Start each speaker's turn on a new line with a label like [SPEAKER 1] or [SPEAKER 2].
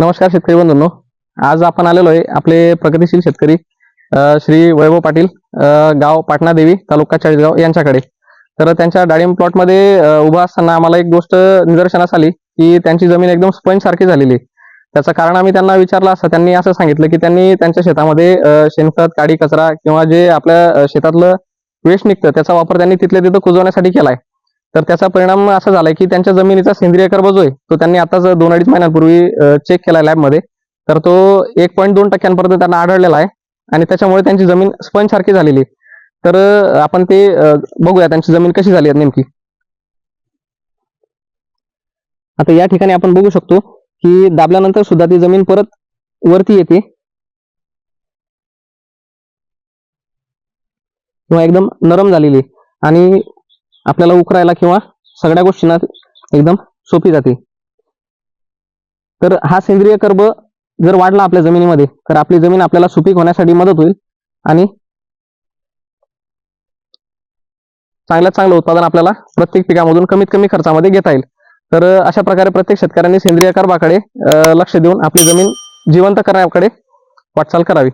[SPEAKER 1] नमस्कार शेतकरी बंधूंनो. आज आपण आलेलो आहे आपले प्रगतिशील शेतकरी श्री वैभव पाटील गाव पाटणा देवी तालुका चाळीसगाव यांच्याकडे. तर त्यांच्या डाळिंब प्लॉटमध्ये उभा असताना आम्हाला एक गोष्ट निदर्शनास आली की त्यांची जमीन एकदम स्पंज सारखी झालेली आहे. त्याचं कारण आम्ही त्यांना विचारलं असं त्यांनी असं सांगितलं की त्यांनी त्यांच्या शेतामध्ये शेणखत काडी कचरा किंवा जे आपल्या शेतातलं वेस्ट निघतं त्याचा वापर त्यांनी तिथल्या तिथं कुजवण्यासाठी केलाय. तर त्याचा परिणाम असा झालाय की त्यांच्या जमिनीचा सेंद्रिय कर्ब जो आहे तो त्यांनी आताच दोन अडीच महिन्यांपूर्वी चेक केला लॅबमध्ये तर तो एक पॉईंट दोन टक्क्यांपर्यंत त्यांना आढळलेला आहे आणि त्याच्यामुळे त्यांची जमीन स्पंज सारखी झालेली आहे. तर आपण ते बघूया त्यांची जमीन कशी झाली आहे नेमकी आता या ठिकाणी आपण बघू शकतो की दाबल्यानंतर सुद्धा ती जमीन परत वरती येते किंवा एकदम नरम झालेली आहे. आणि आपल्याला उकरायला किंवा सगळ्या गोष्टींना एकदम सोपी जाते. तर हा सेंद्रिय कर्ब जर वाढला आपल्या जमिनीमध्ये तर आपली जमीन आपल्याला सुपीक होण्यासाठी मदत होईल आणि चांगल्यात चांगलं उत्पादन आपल्याला प्रत्येक पिकामधून कमीत कमी खर्चामध्ये घेता येईल. तर अशा प्रकारे प्रत्येक शेतकऱ्यांनी सेंद्रिय कर्बाकडे लक्ष देऊन आपली जमीन जिवंत करण्याकडे वाटचाल करावी.